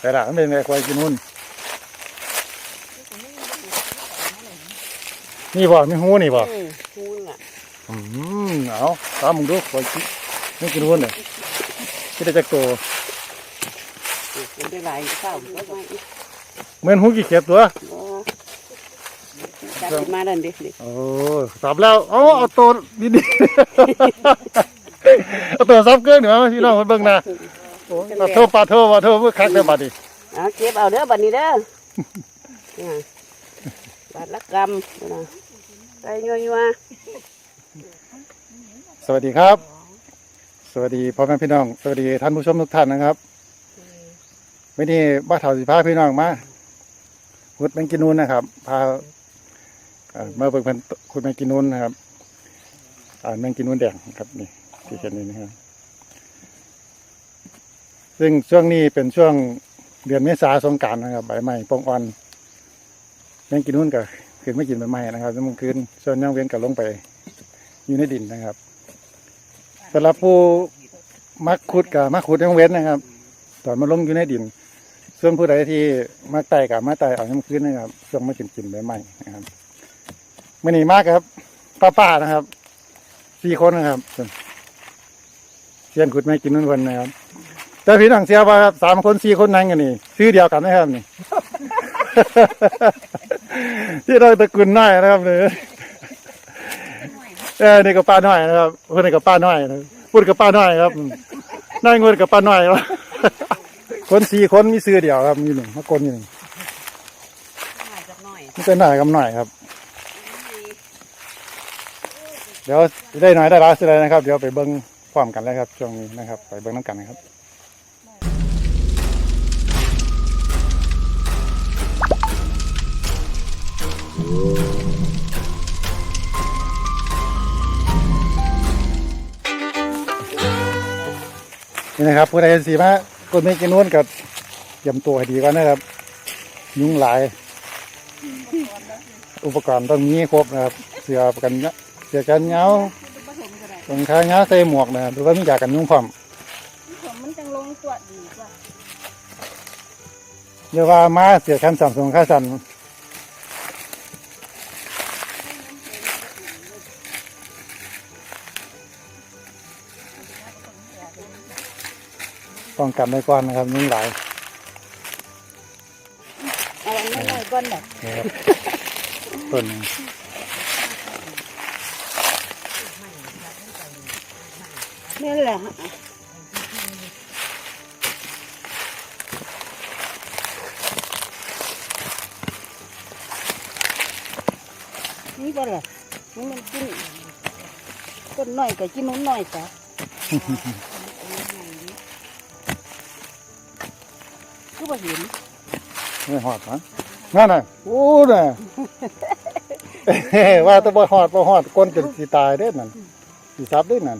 แต่ละมันเป็นไงควายกินนู่นนี่บ่มีหูนี่บ่อืมคูณอะอืมเอาตามมึงดูควายกินไม่กินนู่นเลยที่ได้จักโตวเป็นได้หลายเศร้าก็ไม่อีกเหมือนหูกี่เขียบตัวบ่จับขึ้นมาดันดิดิโอ้สับแล้วเอาเอาตัวดีๆเอาตัวซับเกินหน่อยมาพี่น้องเบิ่งหนะโอ้ย ปลาโทปลาโทปลาโทเพื่อคักได้บัดนี้เอาเก็บเอาเด้อบัดนี้เด้อเนี่ยบาทละกรรมเด้อนะไก่ยัวยัวสวัสดีครับ สวัสดีพ่อแม่พี่น้อง สวัสดีท่านผู้ชมทุกท่านนะครับวันนี้บ้านเถาสิพาพี่น้องมาขุดแมงกินนูนนะครับ พาเอ่อมาเบิ่งเพิ่นขุดแมงกินนูนนะครับอ่าแมงกินนูนแดงครับนี่ที่เห็นนี่นะครับ ซึ่งช่วงนี้เป็นช่วงเดือนเมษาสงการนะครับใบไม้ปองอ่อนแมงกินนูนก็ขึ้นไม่กินใบไม้นะครับแล้วมันคืนส่วนย่างเว้นก็ลงไป อยู่ในดินนะครับสำหรับผู้มักขุดกับมักขุดยังเว้นนะครับ ตอนมาลงอยู่ในดิน ส่วนผู้ใดที่มักไต่กับมาไต่เอาน้ำขึ้นนะครับช่วงไมากินกินใบไม้นะครับมื่อนี้มากครับป้าป้านะครับสี่คนนะครับเสียนขุดไม่กินนั่นคนนะครับ แต่พี่น้องเสียว่าครับสามคนสี่คนนั่งกันนี่ซื้อเดียวกันนะครับนี่ ที่เราตระกุนน้อยนะครับเนี่ยเออนี่ก็ป้าน้อยนะครับคนนี้ก็ป้าน้อยนะพูดกับป้าน้อยครับนายงวดกับป้าน้อยครับคนสี่คนมีซื้อเดียวครับมีหนึ่งมากลอยู่หนึ่งๆมาจักหน่อยนี่เป็นหน่อยกับหน่อยครับ เดี๋ยวได้หน่อยได้ร้ายสิเลยนะครับ เดี๋ยวไปเบิ้งพร้อมกันเลยครับช่วงนี้นะครับ ไปเบิ้งน้ำกันนะครับ นี่นะครับผู้ใดเห็นสีมาคนไม่กินนวลกับเตรียมตัวให้ดีก่อนนะครับ ยุงหลาย อุปกรณ์ต้องมีครบนะครับ เสื้อประกันยะเสื้อกันเหงาตรงขาเหงาใส่หมวกนะครับหรือว่ามียากันยุงพร้อมผมมันจังลงตัวดีกว่าเรียกว่ามาเสื้อกันสั่งสงขาสั่น ป้องกันไว้ก่อนนะครับยุงหลายเอาอันนั้นหน่อยก่อนแบบนะครับต้นหนึ่งนี่แหละนี่ก็แหละนี่มันกินต้นหน่อยก็กินนู้นหน่อยจ้ะ บ่เห็นไม่หอดนะนั่นน่ะโอ้น่ะว่าแตะบ่หอดบ่หอดก้นจนสิตายเด้อนั่นสิซับเด้อนั่น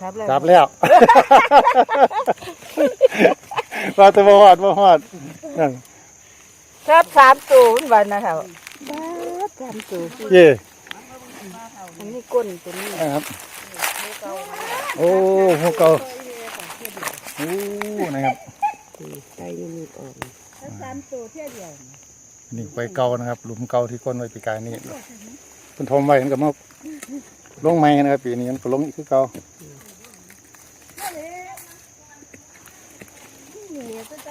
ครับแล้วซับแล้วว่าแตะบ่หอดบ่หอดนั่นครับสามตัวมันวันนะครับบ้าสามตัวเย่อันนี้ก้นตัวนี้นะครับ โอ้หัวเก่า โอ้นะครับไก่ยังมีออกถ้าสามตัวเท่าเดียวนี่ไว้เก่านะครับ หลุมเก่าที่ก้นไว้ปีกายนี่เพิ่นทมไว้มันก็มาลงใหม่นะครับ ปีนี้มันก็ลงอีกคือเก่านี่ก็จ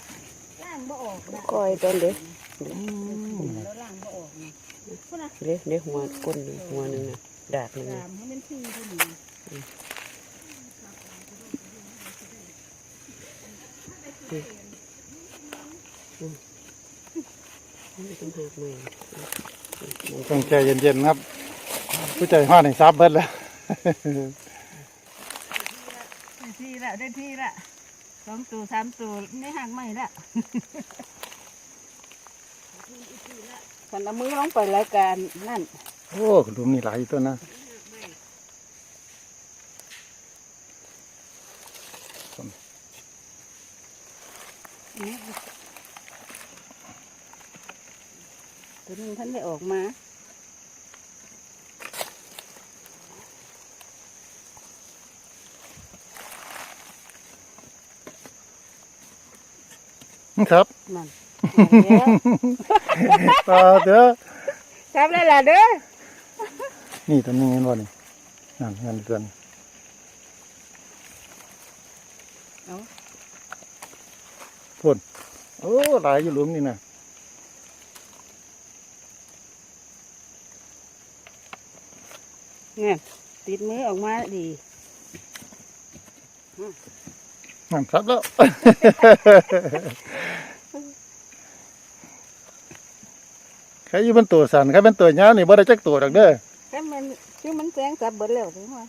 ำล่างบ่ออกนะก้อยต้นเด้แล้วล่างบ่ออกนะพุ่นนะเด้เด้หัวก้นนี่หัวหนึงน่ะดากหนึงตาน่ะ มให้มั นี่ไม่ต้องหักใหม่ต้องใจเย็นๆครับ ผู้ใจห้าในซับเบิดแล้ว ได้ที่ละได้ที่ละสองตัวสามตัวไม่หักไม่ละคันเอามือลงไปรายการนั่น โอ้หลุมนี่หลายอยู่ตัวนะ ท่านไม่ออกมา ครับ นั่นตาเด้อครับแล้วล่ะเด้อ นี่ตอนนี้เงินวันี่นั่นเงินเดือนเพ่นโอ้หลายอยู่หลุมนี่นะ เนี่ยติดมือออกมาดีนั่นครับแล้ว ใครอยู่บนตัวสันใครเป็นตัวยาวนี่บ่ได้จักตัวดอกเด้อแค่มันชื่อมันแสงสับเบิดแล้วถึงว่า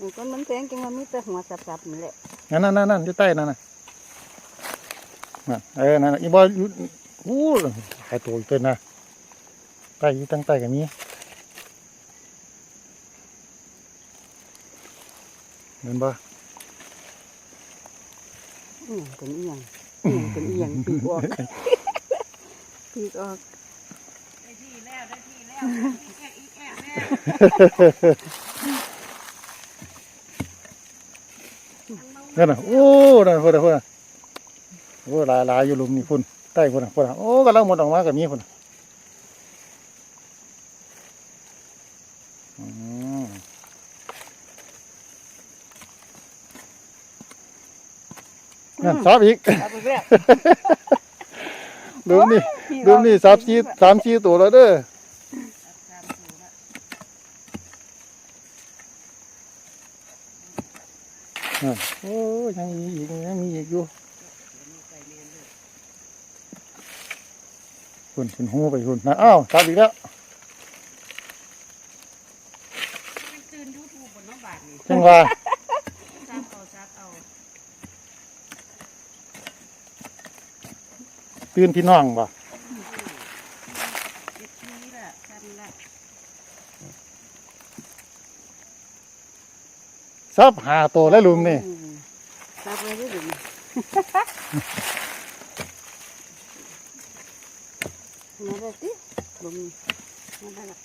มันก็มันแสงจังว่ามีแต่หัวสับๆนี่แหละนั่นนั่นนั่นนั่นอยู่ใต้นั่นน่ะนั่นเออนั่นน่ะอีบ่อยู่อู้หายตัวอีกตัวนะ ใต้อยู่ตั้งใต้ก็มีเห็นบ่อืมเป็นอีหยังอีหยังเป็นอีหยังปีกออกปีกออกได้ที่แล้วได้ที่แล้วแอะอีแอะแม่นั่นน่ะโอ้นั่นพุ่นน่ะพุ่นน่ะโอ้หลายหลายอยู่หลุมนี่พุ่นใต้พุ่นน่ะพุ่นน่ะโอ้กำลังหมดออกมาก็มีพุ่นน่ะ นั่นซับอีกเอาไปแล้วดูนี่ปีกอดูอกนี่สามชีสามชีตัวแล้วเด้อนั่นโอ้ยยังมีอีกยังมีอีกอยู่คุณคุณหูไปคุณนะอ้าวซับอีกแล้วตื่นยูทูบบนน้องบาทนี่จังว่า ซับเอาซับเอา ตื่นพี่น้องบ่เจ็ดทีละซับละซับหาตัวแล้วลุมนี่อืมสับไว้ด้วยดิมาได้สิลมมาได้ละ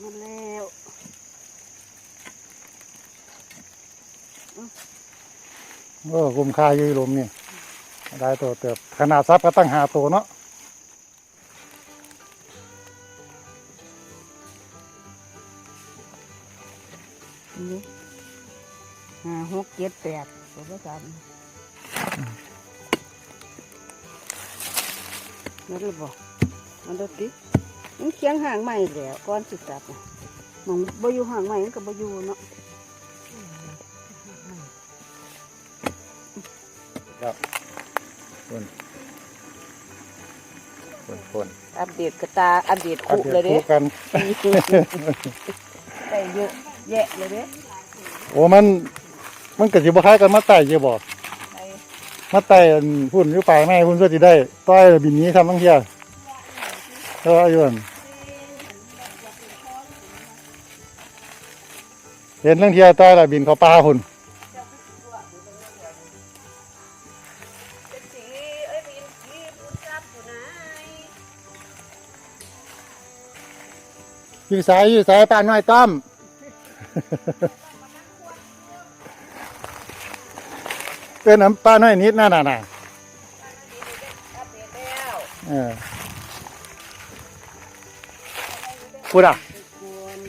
มาแล้วโอ้กุมคาอยู่ลุมนี่ ได้ตัวเติบขนาดซับก็ตั้งหาตัวเนาะนี่ห้าหกเจ็ดแปดตัวละสามนั่นเลยบอกมันดูติมันเคียงห่างใหม่แล้วก้อนสิสับมันบ่อยู่ห่างใหม่มันก็บ่อยู่เนาะ อัปเดตกระตาอัปเดตอัปคุเดเลยตเด้คู่กันได้เยอะแยะเลยเด้โอ้มัน มันก็สิบ่คล้ายกันมาไต่เยบ่ไปมาไต่อันพุ่นอยู่ปลายไม้พุ่นก็สิได้ต้อยบินหนี้ทำทั้งเที่ยเอออยู่นั่นเห็นเรื่องเที่ยต้อยละบินเขาปลาพุ่นเป็น อยู่สายอยู่สายป้าน้อยต้อมเป็นน้ำป้าน้อยนิดนั่นน่ะน่ะอัปเดตแล้วเออพูดอะคน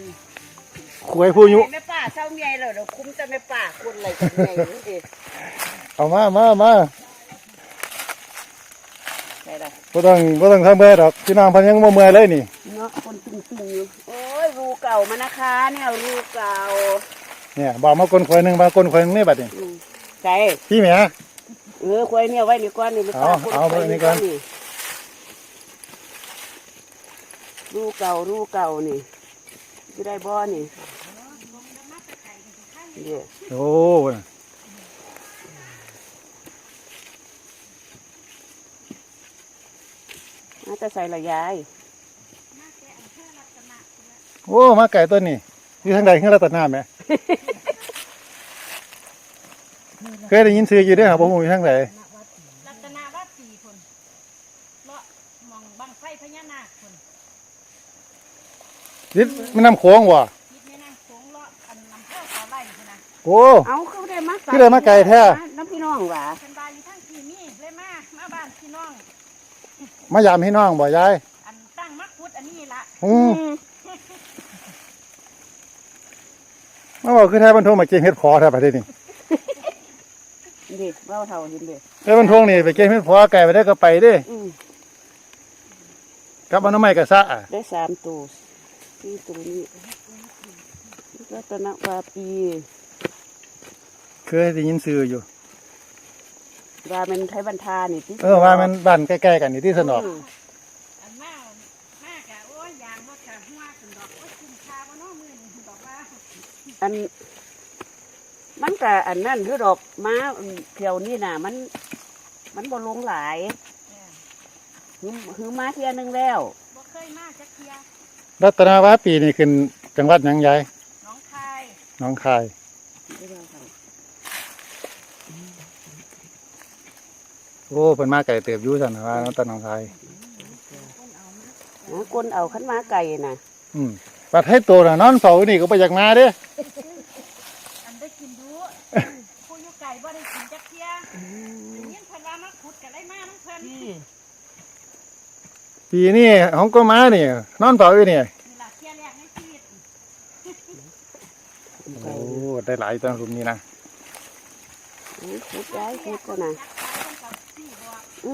คุยผู้ยุแม่ป้าเศร้าใหญ่แล้วเดี๋ยวคุ้มจะแม่ป้าคนอะไรกันใหญ่นี่ดิเอามามามาได้ละบ่ต้องบ่ต้องทำเบื่อดอกพี่น้องเพันยังบ่เมื่อยเลยนี่เนาะคนตึงๆอยู่โอ้ยรู เก่ามานะคะเนี่ยรูเก่าเนี่ยบอกมากลนควายหนึ่งมากลนควายหนึ่งนี่บัดนี้อืมใช่พี่แหม่เออควายเนี่ยไว้นี่ก้อนนี่ไม่ป้าเอาคนเอาควายไว้นี่นี่ก่ก้ออนนนี่รูเก่ารูเก่านี่จะได้บ่อนี่เดี๋ยวโอ้น่ะน่าจะใส่ละยาย โอ้มาไก่ต้นนี่อยู่ทางใดขึ้นรัตนาแหม่เคยได้ยินชื่ออยู่เด้วยครับผมอยู่ทางใดรัตนาวัดสี่คนเลาะมองบังไฟพญานาคคนยิดมันน้ำโค้งว่ะคิดแม่นางสงเลาะอันลำเพื่อสาไล่คนนะโโอ้เอาคือได้มาคือได้มาไกลแท้น้ำพี่น้องหว่าเป็นบานอยู่ทั้งที่นี่เลยมามาบ้านพี่น้อง มายามพี่น้องบ่ยายอันตั้งมักพุดอันนี้ละอืม มาบอกคือไทยบรรทงมาเก็บเฮ็ดพอแท้ประเทศนี้ดิเบ้าเท่าเห็นเด้ไทยบรรทงนี่ไปเก็บเฮ็ดพอไก่ไปได้ก็ไปเด้อืมกับมันน้ำไม้กระซะอะได้สามตัวสี่ตัวนี้รัตนวาปี เคยได้ยินชื่ออยู่ว่าเป็นไทยบรรทานี่ที่เออว่ามันบ้านใกล้ๆกันนี่ที่สนอก อืม อันมากมากะโอ้ยยางรถกะหัวขึ้นดอกโอ้ยคุ้มค่าว่าน้อมือนี่บอกว่า อัน มันก็อันนั่นคือดอกม้าเที่ยวนี่น่ะ มัน มันบ่ลงหลายเนี่ยคือคือม้าเที่ยหนึงแล้วบ่เคยมาจักเทียรัตนาวาปีนี่ขึ้นจังหวัดหยังยายน้องคายหน้องคายโอ้เพิ่นมาไก่เติบอยู่ซั่นน่ะว่ารัตนาวคายนะก้นเอาขันม้าไก่น่ะ อืม ปัดให้โตน่ะนอนเฝ้าอยู่นี่ก็บ่อยากมาเด้อันได้กินดูผู้อยู่ไก่บ่ได้กินจักเทียได้ยินเพิ่นว่ามักพุดกันได้มาน้องเพิ่นนี่ปีนี้ของก็มานี่นอนเฝ้าอยู่นี่ล่ะเทียแรกในชีวิตโอ้ได้หลายตอนรุมนี้นะขุดได้ขุดก็น่ะจักตายต้ องกับสี่บอกอื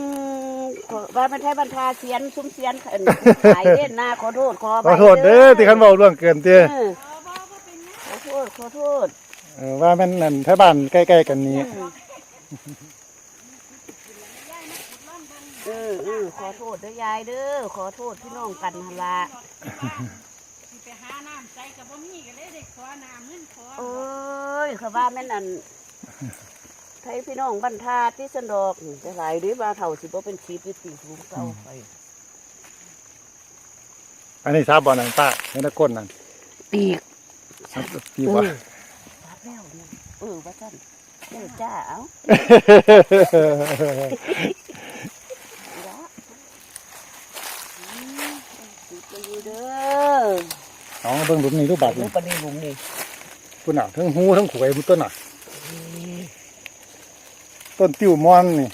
มขอว่ามันไทยบรรทาเสียนซุ้มเสียนอันหายเด่นหน้าขอโทษขอขอโทษเด้อที่คันเว้าล่วงเกินเด้อเออเออบ่บ่เป็นหยังขอโทษขอโทษเออว่ามันนั่นแถวบ้านใกล้ๆกันนี้ เออเออขอโทษเด้อยายเด้อขอโทษพี่น้องกันหนละสิไปหาน้ำใจกับบ่มีก็เลยได้ขอน้ำเงินขอ เอ้ยเขาว่าแม่นอัน ไทยพี่น้องบรรทาที่สันดอกนี่จะหลายหรือว่าเท่าสิบ่เป็นชีพที่ตีสูงเก่าไปอันนี้ทราบบ่นั่นป้าเห็นแตะก้นนั่นปีกปีว่ารับแล้วเนี่ยเออว่าท่านเออจ้าเอาละอืมสิไปอยู่เด้อเอาเบิ่งหลุมนี้รูปบาดลูนี่กประเดี๋ยวลุงนี่พุ่นน่ะทั้งหูทั้งขวยพุ่นต้นน่ะ ต้นติ้วมอนนี่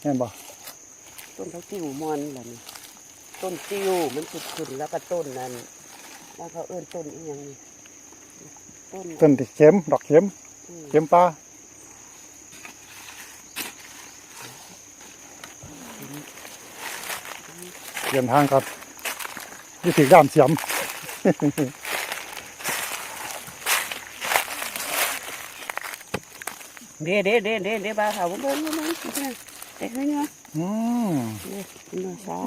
แม่นบ่ต้นเขาติ้วมอนล่ะนี่ต้นติ้วมันสุดขึ้นแล้วก็ต้นนั้นแล้วเขาเอิ้นต้นอีหยังนี่ต้นต้นที่เข็มดอกเข็มอืมเข็มปลาเดินทางครับยี่สิบด้ามเสียม เด้เด้เด้เด้เด้บ้าเขาบ่เบิ่งบ่เบิ่งเด็กน้อยอืมๆเด้น้อยสา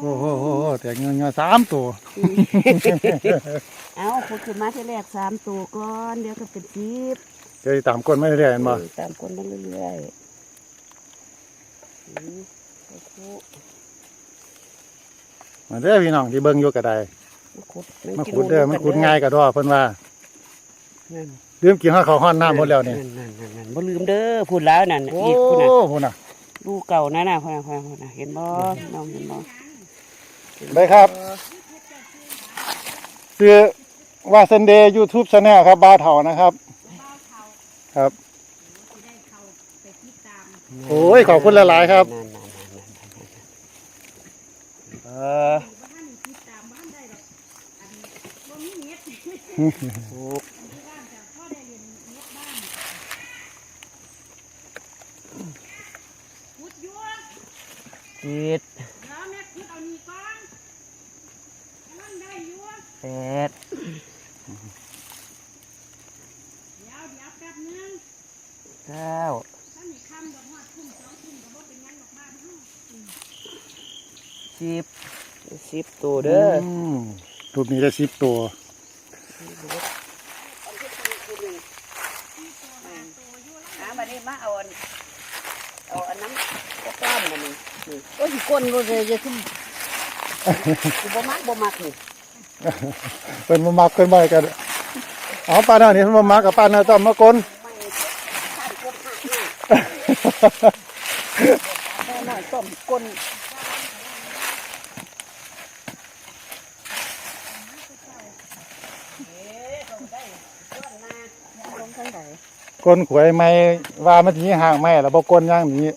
โอ้โหโอ้โหแต่เงินเงินสามตัว เอาขุดขึ้นมาที่แรกสามตัวก่อนเดี๋ยวก็เป็นสิบเดี๋ยวสิตามก้นไม่ได้เห็นบ่เออตามคนมาเรื่อยๆอืมโอ้โหมาเด้อพี่น้องที่เบิ่งอยู่ก็ได้มาขุดมาขุดเด้อมันขุดง่ายกระดอเพิ่นว่านั่น ลืมกินข้าวเขาวห้อนน้ำหมดแล้วนี่นั่นนั่นนั่นนั่นบ่ลืมเด้อพูดแล้วนั่นโอ้อีกคุณน่ะพุ่นน่ะลูกเก่านั่นน่ะพ่อพ่อพ่อน่ะเห็นบ่น้องเห็นบ่ได้ครับชื่อว่าเซนเดย์ยูทูบชาแนลครับบาวเถานะครับบ้าวเขาครับสิได้เข้าไปติดตามโอ้ยขอบคุณหลายๆครับนั่นนั่นนั่นนั่นนั่นนั่นเออ บ่ทันได้ติดตามบ้านได้ดอกอันบ่มีเน็ต ถูก ที่บ้านแต่พ่อได้เรียนเน็ตบ้านพุดอยัว จิตเดี๋ยวแม่พุดเอานี่ก่อนกำลังได้อยัวแปดเดี๋ยวเดี๋ยวแป๊บนึงเก้าถ้ามีคำบอกว่าทุ่มสองทุ่มก็บ่เป็นหยังดอกบ้านเฮาสิบสิบตัวเด้อมรูปนี้ได้สิบตัวหามานี่มาเอาอันเอาอันนั้นก็ต้อมมานี่ นี่โอ้ยก้นก็เลยจะขึ้นกูบ่มักบ่มักนี่เป็นมามักเป็นบ่อยกันเอาป้าหน้านี่เพิ่นมามักกับป้าหน้าต้อมมากลไม่ท่านก้นหักนี่แม่น้อยต้มก้นเอ๊ะเขาได้ก้นมาทั้งใดกลนขวยไม้ว่ามันสิห่างไม้แล้วบ่กลนอย่างนี้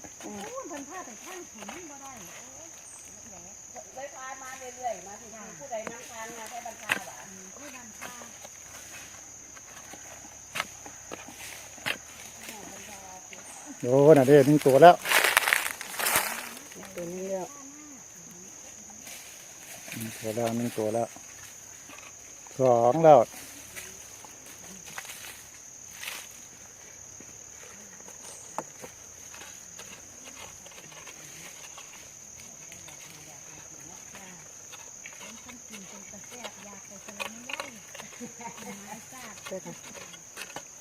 เลยพามาเรื่อยๆมาถึงผู้ใดนั่งทานมาแค่บรรทาหวาน โอ้น่ะ เด้หนึ่งตัวแล้วตัวนี้แล้วหนึ่งตัวแล้วหนึ่งตัวแล้วสองแล้ว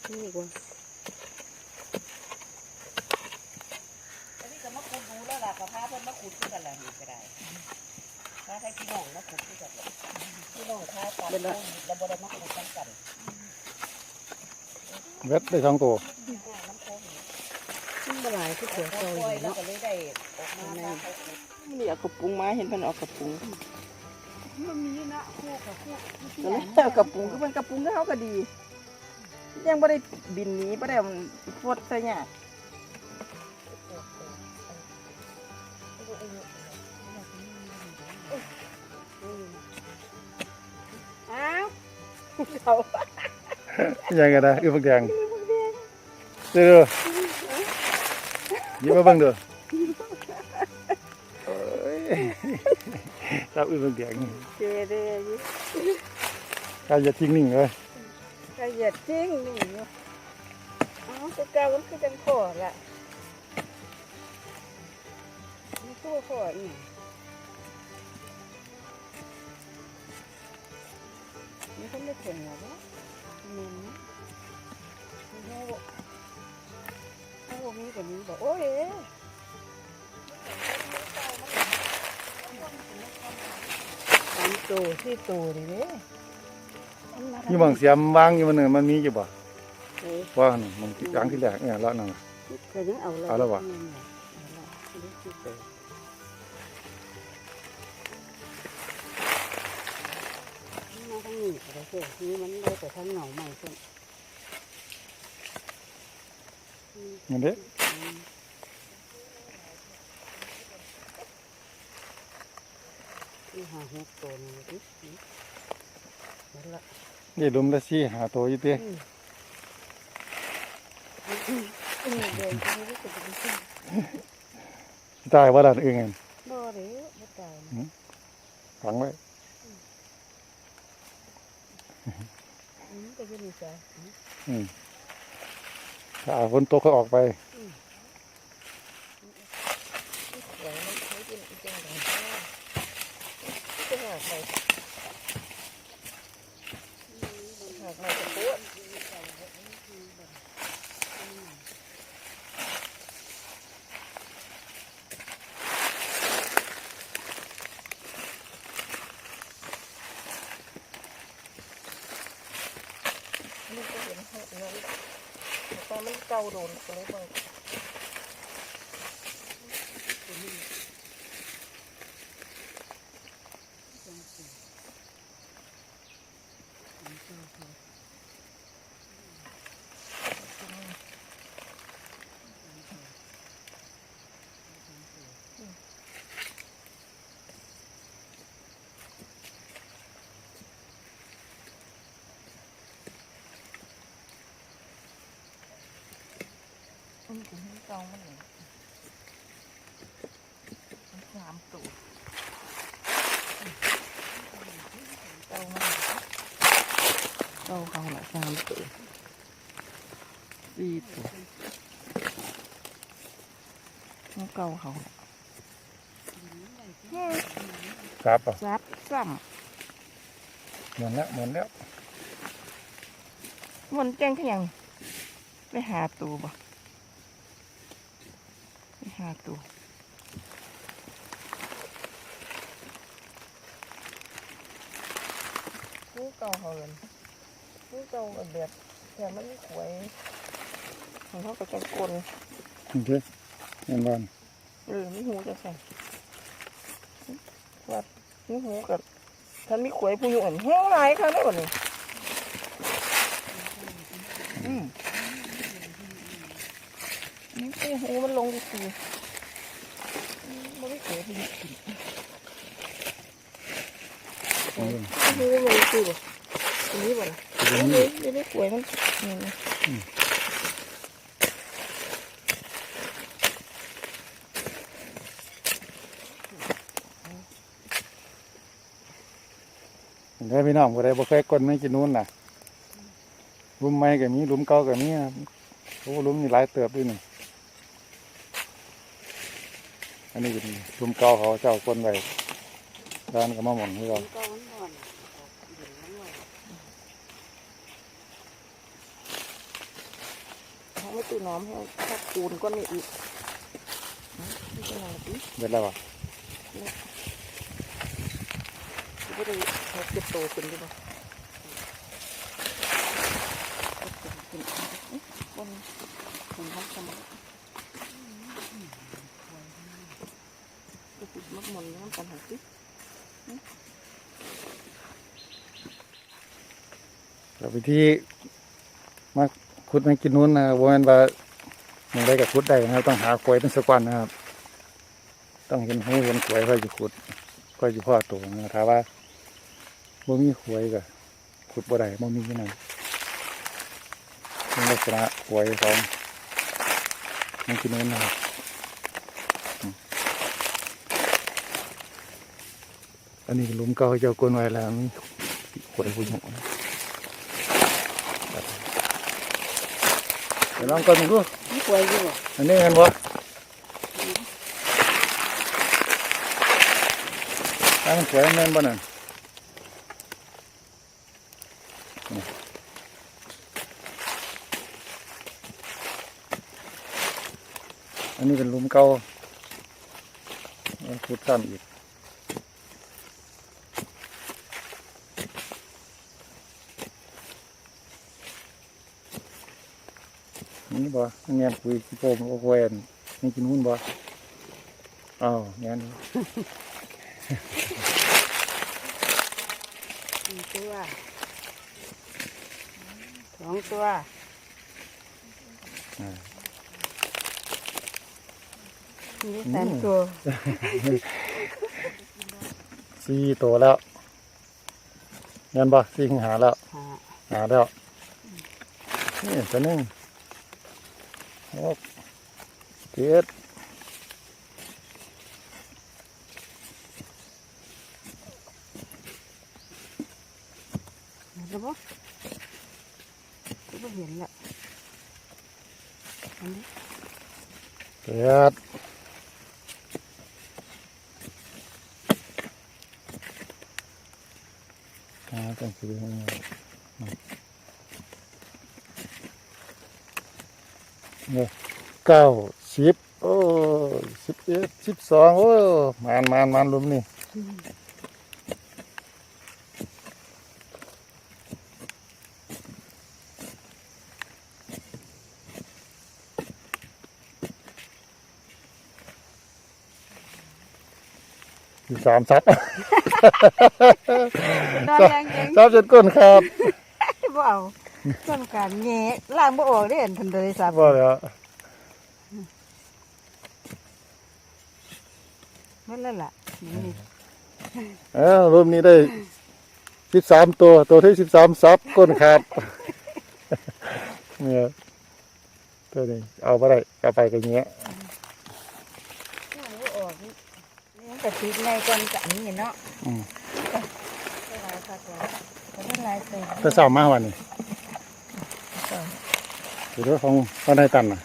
นี่ดีกว่า อันนี้ก็มาขุดดูแล้วล่ะก็พาเพิ่นมาขุดคือกันแหละนี่ก็ได้พาให้พี่น้องมาขุดคือกันแหละพี่น้องพาตัดโควิดแล้วบ่ได้มาขุดกันกัน เว็ดได้สองตัวน้ำโควิดมันบ่หลายคือเสือปโตอล่อยยู่แล้วเนาะก็เลยได้ออกมาว่าเขาขุดนี่เอากระปุงมาเห็นเพิ่นเอากระปุงมันมีนะคู่กับคู่ก็เลยเอากระปุงคือมันกระปุงก็เฮาก็ดี ยังบ่ได้บินหนีบ่ได้ฟดใส่หยังอ้าวเขา ยังไงนะอือบักแดงเด้อยิ้มมาเบิ่งเด้อโอ้ยรับอือบักแดงเจเด้อยู่กายอย่าทิ้งนิ่งเลยกระเหยียดจริงนี่อยู่เอ้าแต่เก่ามันคือจังขอละมันคือขออีกมันคงไม่ ถึงหรอกวะมันมันโง่โอ้มีกว่านี้บอกโอ้ยสามตัวสี่ตัวเลยเด้มันมาทางนี่บางเสียมวางอยู่มันนึงมันมีอยู่บ่เอ้ยว่าหนึ่งมันกลางที่แรกเนี่ยแล้วนั่นน่ะเคยยังเอาเลยเอาแล้ววะ อืมเอาละเอาละสี่ตัวมาทางนี้ก็ได้เสียนี่มันเลยแต่ทางเหงาใหม่ขึ้นนี่เด้ที่หาหกตัวนี่ดินั่นละนี่ลุมละสี่หาตัวอยู่เด้อืมเดินไปนี่ก็จะเป็นสิ่งตายว่าด้านอื่นไงบ่เด้อบ่ตายนะฝังไว้ อืมก็ จะมีใจอืมอืมถ้าฝนตกก็ออกไป สวยมันใช้กินอีกจังเลยจะหาไปหาไปจะปวด มันก็เห็นหกนั้น ตอ นมันเก่าโดนก็เลยบ่มันถึงเก่ามันเลยมันสามตัวเก่ามันเก่าเขาละสามตัวสี่ตัวมันเก่าเขาครับอะซับซ้หมดแล้วหมดแล้วำมันแจ้งขยังไปหาตัวบ่ หาตัวผู้เก่าเขาเลยผู้เก่าแบบแต่มันขวยของเขาก็จะกลโอเคเงินบอลเออมีหูจะใส่ว่ามีหูกับท่านมีขวยผู้อยู่อ่อนแห้งหลายครั้งได้บ่นี่อืมนี่หูมันลงดิ สิมันไม่เสียดีหูมันลงดิสิบ่อันนี้บ่ล่ะเป็นอันนี่นี้ไม่ได้ป่วยมันนี่นะเด้พี่น้องบ่ได้บ่เคยกดไม่กินนู้นน่ะหลุมใหม่ก็มีหลุมเก่าก็มีครับโอ้หลุมนี่หลายเติบด้วยนี่อั นนี้เป็นหลุมเก่าเขาเจ้ากดไว้ด้านก็มาหมุนให้เราก็มันบ่อนเดี๋ยวมันบ่อนเขาไม่ตีน้ำให้ถ้าคูณก็มีอีกนี่เป็นอะไรดิเด็ดแล้วอะไม่ได้เขาเก็บโตขึ้นดีป่ะขึ้นบนบนห้องสมุดก็ติ ดมักมันน้ำกันหันสิเราไปที่มาขุดไม่กินนู้นนะว่ามันว่าอย่งไรกับขุดได้นะครับ ต้องหาควยตั้งสักวันนะครับ ต้องเห็นหูเห็นควยค่อยจะขุดค่อยจะพ่อตัวนะครับถ้าว่าบ่มีควยก็ขุดบ่ได้บ่มีที่ไหนลักษณะควยของไม่กินนู้นนะครับอืมอั นนี้หลุมเก่าเจ้ากวนไว้แล้วมีควยผู้หญิงเดี๋ยวลองกดมึงดูนี่ป่วยอยู่บ่อันนี้กันบ่ตั้งสวยแม่นบ่นั่นนี่อันนี้เป็นหลุมเก่าเอาขุดซ้ำอีก นี่บ่แม่นคุยขี้โปมโอ้โหอันนี่กินหุ้นบ่อ้าวแม่นสี่ตัวสองตัวอ่านี่สามตัวสี่ตัวแล้วแม่นบ่สี่หาแล้วหาหาแล้วนี่ตัวหนึง หกเจ็ดเห็นแล้วบ่ก็บ่เห็นละอันนี้แปดอ่าต้องซื้อให้มัน เนี่ยเก้าสิบโอ้สิบเอ็ดสิบสองโอ้มานมานมานลุมนี่อยู่สามซับนอนยังยังซับจนก้นครับบ่เอาต้ องการแง่ล้างบ่ออกได้อันทันเลยสับบ่แล้วมันนั่นล่ะนี่เอ้ารวมนี้ได้สิบสามตัว ตัวที่สิบสามซับก้นขาดเนี่ยตัวนี้เอาไปได้เอาไปกันเงี้ยล้างบ่ออกนี่มันก็ติดในก่อนกะนี่เนาะอืมได้หลายคักแล้วก็ได้หลายเต็มจะสาวมาวันนี้ ถือว่าของตอนได้ตันน่ะ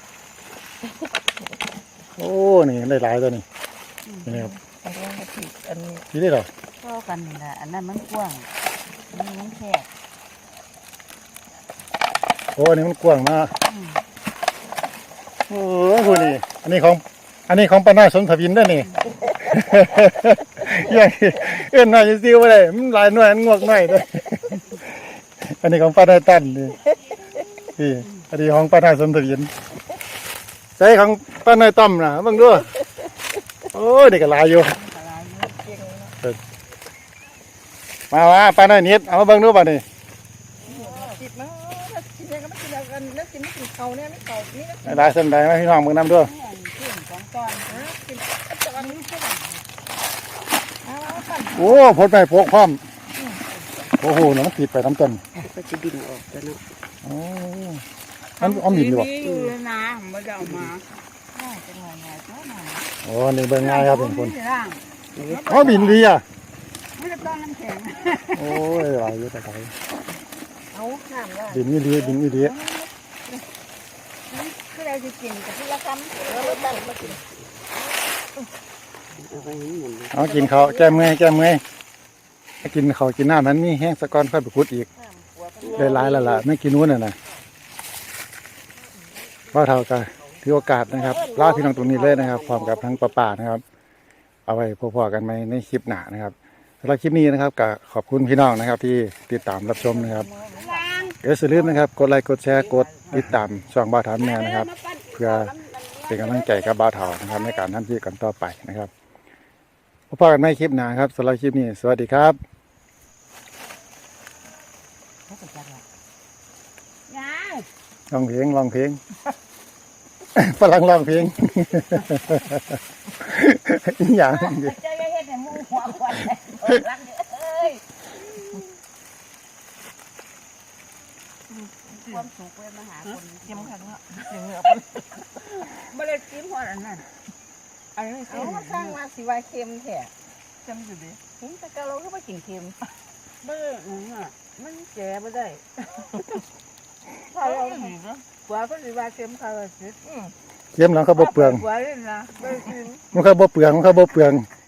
โอ้ นี่ได้หลายตัวนี่นี่ครับอันนี้ก็ติดอันนี้นี่ได้เหรอเท่ากันนี่ล่ะอันนั้นมันกว้างอันนี้มันแคบโอ้อันนี้มันกว้างมากโอ้โหนี่ อันนี้ของ อันนี้ของปานาสมทวินด้วยนี่ยังเอื้อนหน่อยจะซิวไปเลยมันหลายหน่วยมันงวกหน่อยด้วยอันนี้ของปานาตันนี่ นี่อันนี้ของปานาสมทวินใช้ของปานาต้อมนะบังด้วยโอ้ยเด็กก็หลายอยู่อะไรเยอะเก่งเนาะมาว่าปานาเนียดเอามาเบิ่งดูป่ะนี่ติดมาแล้วกินยังก็ไม่กินแล้วกันแล้วกินไม่กินเาเนี่ยไม่เานี่ลายๆเส้นใดไหมพี่น้องมึงนำด้วยขึ้นสองตอนนะกินจะอันนี้ใช่ไหมเอาปั่นโอ้พดไปโพกพร้อมโอ้โหน้ำติดไปน้ำต้นก็จะบินออกแล้วเนาะ โอ้มันอ้อมหินอยู่บ่อยู่เลยนะไม่ได้เอามาน่าจะงอยๆตัวหน่อยโอ้นี่เบิ่งง่ายครับเป็นคนไม่ได้ร่างอ๋อบินดีอะไม่ได้ต้อนน้ำแข็งโอ้ยหลายอยู่แต่ไกลเอาน้ำว่าบินนี่ดีบินนี่ดีคือเราจะกินกับที่ละคำแล้วเราตั้งมากินเอาไว้ให้หมุนเอากินเขาวแก้เมื่อยแก้เมื่อยกินเขาวกินน้ำนั้นมีแห้งสะก้อนค่อยไปขุดอีก ได้หลายแล้วล่ะไม่กินนู้นน่ะนะว่าเท่ากันที่โอกาสนะครับล่าพี่น้องตรงนี้เลยนะครับพร้อมกับทั้งป้าป่านะครับ เอาไว้พอๆกันไหมในคลิปหน้านะครับสำหรับคลิปนี้นะครับก็ขอบคุณพี่น้องนะครับ ที่ติดตามรับชมนะครับเอย่าลืมนะครับ กดไลค์กดแชร์กดติดตามช่องบ้าถามแมวนะครับ เพื่อเป็นกำลังใจกับบ้าเถานะครับ ในการทำที่กันต่อไปนะครับพบกันใหม่คลิปหน้าครับสำหรับคลิปนี้ สวัสดีครับ ยาง ลองเพลงลองเพลงฝรั่งลองเพลงอีหยังเจ้าเฮ็ดให้มูหัวควันรักเอ้ยความสุขเว้ยมาหาคนเค็มขันเนาะเนื้อไม่ได้กินเพราะอันนั้นอันนี้เอามาสร้างมาสิว่าเค็มแท้เค็มอยู่ดิแต่ก็เราก็ไม่กินเค็มเบื่ออืออะมันแก่ไม่ได้ ถ้าเราหิวกว่าก็สิว่าเค็มเขาสิเค็มแล้วเขาบ่เปลืองกว่าเลยนะไม่กินมันเขาบ่เปลืองมันเขาบ่เปลืองเ